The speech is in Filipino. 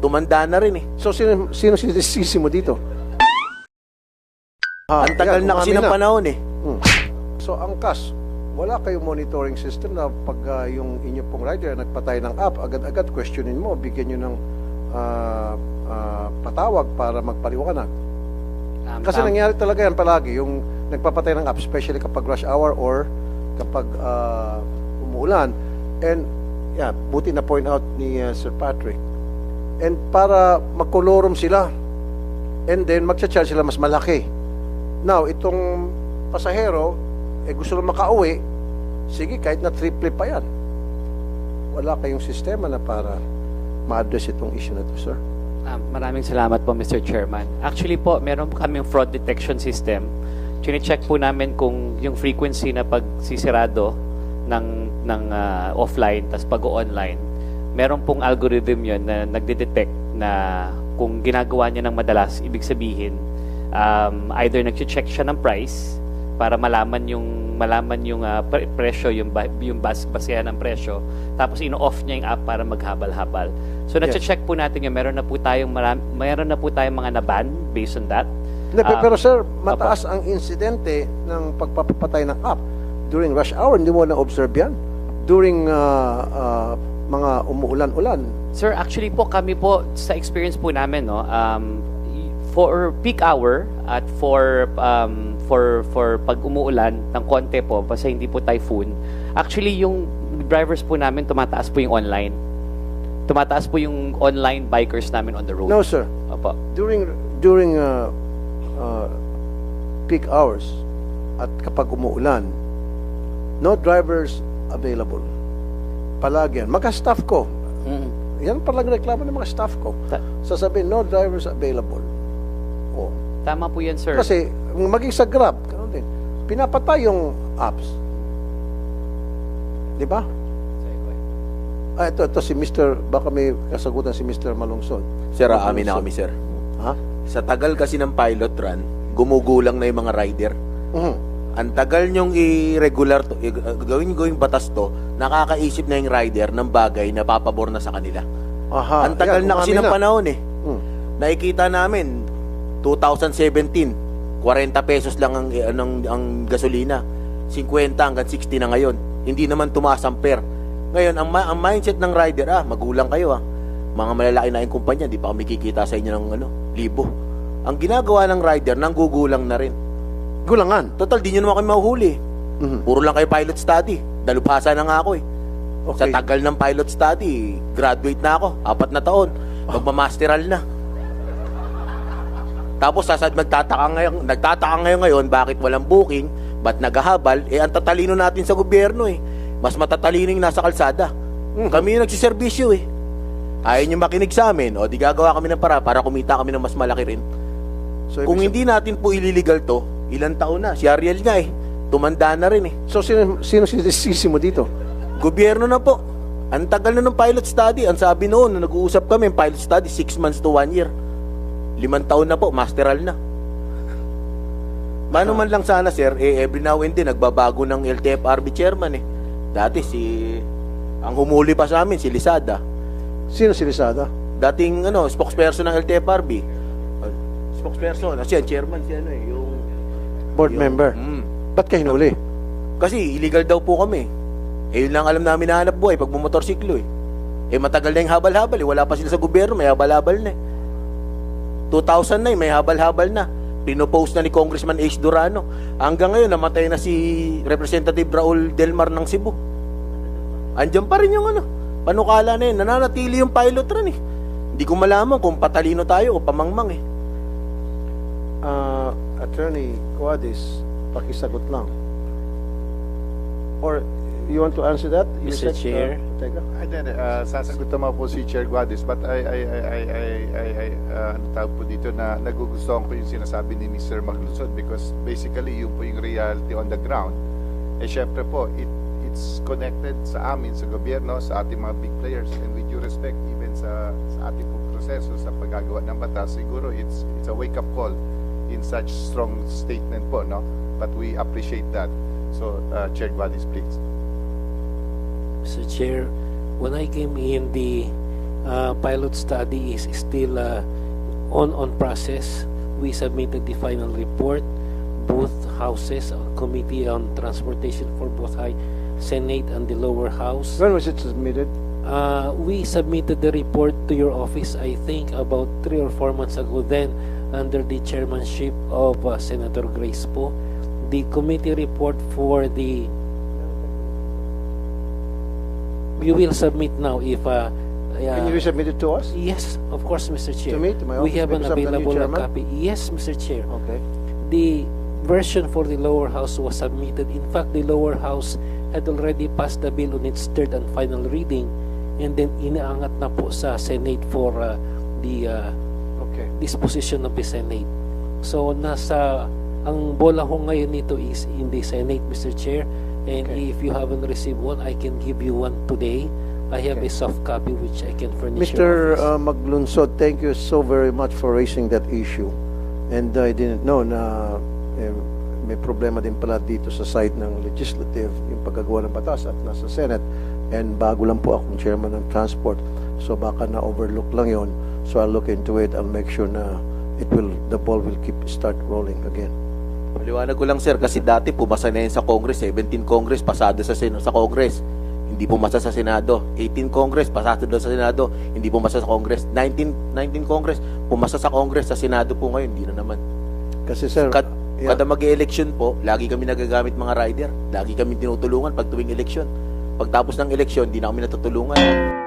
Tumanda na rin eh. So, sino, sino sinisisi mo dito? Ah, Ang tagal yan, na kasi ng panahon eh. Hmm. So, ang CAS, wala kayong monitoring system na pag ah, yung inyo pong rider nagpatay ng app, agad-agad questionin mo, bigyan nyo ng ah, ah, patawag para magpaliwanag. Um, Kasi tam- nangyari talaga yan palagi, yung nagpapatay ng app, especially kapag rush hour or kapag ah, umuulan. And, yeah, buti na point out ni ah, Sir Patrick. And para makolorum sila, and then magcha-charge sila mas malaki. Now, itong pasahero, eh gusto na makauwi, sige, kahit na triple pa yan. Wala kayong sistema na para ma-address itong issue na to, sir. Um, maraming salamat po, Mr. Chairman. Actually po, meron kaming fraud detection system. Chine-check po namin kung yung frequency na pagsisirado ng, ng ah, offline tas pag-online, meron pong algorithm yon na nagde-detect na kung ginagawa niya ng madalas, ibig sabihin, um, either nag-check siya ng price para malaman yung malaman yung pre- presyo, yung ba- yung bas basehan ng presyo, tapos ino-off niya yung app para maghabal-habal. So Yes. na-check po natin yun. Meron na po tayong maram, meron na po tayong mga naban based on that. Pe- Um, pero sir, mataas ang insidente ng pagpapatay ng app. During rush hour, hindi mo na-observe yan. During ah, ah, mga umuulan-ulan. Sir, actually po kami po sa experience po namin no, um, for peak hour at for um, for for pag umuulan ng konti po basta hindi po typhoon. Actually yung drivers po namin tumataas po yung online. Tumataas po yung online bikers namin on the road. No, sir. Opo. During during ah, ah, peak hours at kapag umuulan, no drivers available. Palagi yan. Magka-staff ko. Mm. Yan palang reklamo ng mga staff ko. Ta- Sasabihin, no drivers available. Oh. Tama po yan, sir. Kasi maging sa Grab, ganun din. Pinapatay yung apps. Di ba? Ah, ito, ito si Mr. Baka may kasagutan si Mr. Malungsod. Sir, aamin na kami, sir. Ha? Sa tagal kasi ng pilot run, gumugulang na yung mga rider. Mhm. Ang tagal nyong i-regular to, i- gawin gawing batas to, nakakaisip na yung rider ng bagay na papabor na sa kanila. Aha. Ang tagal yan, na kasi ng panahon eh. Hmm. Nakikita namin 2017, 40 pesos lang ang ang, ang gasolina. 50 hanggang 60 na ngayon. Hindi naman tumaas ang per. Ngayon, ang, ang mindset ng rider, ah, magulang kayo ah. Mga malalaki na yung kumpanya, di pa kami kikita sa inyo ng ano, libo. Ang ginagawa ng rider, nanggugulang na rin. Gulangan. Total, di nyo naman kami mahuhuli. Mhm. Puro lang kayo pilot study. Dalubhasa na nga ako eh. Sa Okay. tagal ng pilot study, graduate na ako. Apat na taon. Magmamasteral na. Tapos sasad magtataka ngayon, nagtataka ngayon ngayon bakit walang booking, ba't naghahabal? Eh ang tatalino natin sa gobyerno eh. Mas matatalino yung nasa kalsada. Kami yung nagsiservisyo eh. Ayaw nyo makinig sa amin, o di gagawa kami ng para para kumita kami ng mas malaki rin. So, Kung hindi natin po ililigal to, ilang taon na? Si Ariel nga eh. Tumanda na rin eh. So, sino, sino sinisisi mo dito? Gobyerno na po. Ang tagal na ng pilot study. Ang sabi noon, nung nag-uusap kami, pilot study, 6 months to 1 year. Limang taon na po, masteral na. Mano man lang sana, sir, eh, every now and then, nagbabago ng LTFRB chairman eh. Dati si... Ang humuli pa sa amin, si Lisada. Sino si Rizada? Dating, ano, spokesperson ng LTFRB. Uh, spokesperson, kasi ang chairman, si ano eh, yung... Board yung- member. Mm. Ba't ka hinuli? Kasi illegal daw po kami. Eh, yun lang alam namin na hanap buhay pag bumotorsiklo eh. Eh, matagal na yung habal-habal eh. Wala pa sila sa gobyerno, may habal-habal na eh. 2000 na eh, may habal-habal na. Pinopost na ni Congressman Ace Durano. Hanggang ngayon, namatay na si Representative Raul Delmar ng Cebu. Andiyan pa rin yung ano, panukala na yun. Nananatili yung pilot run eh. Hindi ko malaman kung patalino tayo o pamangmang eh. Ah, Attorney Cuadis, pakisagot lang. Or, you want to answer that? You Mr. said, uh, Chair. teka. Ay, hindi, uh, sasagot naman po si Chair Guadis, but I, I, I, I, I, I, I uh, ano tawag po dito na nagugustuhan ko yung sinasabi ni Mr. Maglusod because basically yun po yung reality on the ground. Eh, syempre po, it, it's connected sa amin, sa gobyerno, sa ating mga big players, and with due respect, even sa, sa ating po proseso sa paggagawa ng batas, siguro it's, it's a wake-up call in such strong statement po, no? But we appreciate that. So, uh, Chair Guadis, please. Mr. Chair, when I came in, the uh, pilot study is still uh, on on process. We submitted the final report. Both houses, uh, Committee on Transportation for both high Senate and the lower house. When was it submitted? Uh, we submitted the report to your office, I think, about three or four months ago. Then, under the chairmanship of uh, Senator Grace Poe, the committee report for the you will submit now if uh, Can you resubmit it to us? yes, of course, Mr. Chair. To me, to my we office, have an available copy. Yes, Mr. Chair Okay. the version for the lower house was submitted. In fact, the lower house had already passed the bill on its third and final reading and then inaangat na po sa Senate for uh, the uh, Okay. disposition of the Senate. So nasa ang bola ho ngayon nito is in the Senate, Mr. Chair. And Okay. if you haven't received one, I can give you one today. I have Okay. a soft copy which I can furnish Mr. Uh, Maglunsod, thank you so very much for raising that issue. And I didn't know na eh, may problema din pala dito sa side ng legislative, yung paggagawa ng batas at nasa Senate. And bago lang po akong chairman ng transport. So baka na-overlook lang yon. So I'll look into it. I'll make sure na it will, the ball will keep start rolling again. Paliwanag ko lang sir kasi dati pumasa na yun sa Congress, 17 Congress pasado sa sa Congress. Hindi pumasa sa Senado. 18 Congress pasado doon sa Senado, hindi pumasa sa Congress. 19 19 Congress pumasa sa Congress sa Senado po ngayon, hindi na naman. Kasi sir, Kad, yeah. Kada mag-election po, lagi kami nagagamit mga rider. Lagi kami tinutulungan pag tuwing election. Pagtapos ng election, hindi na kami natutulungan.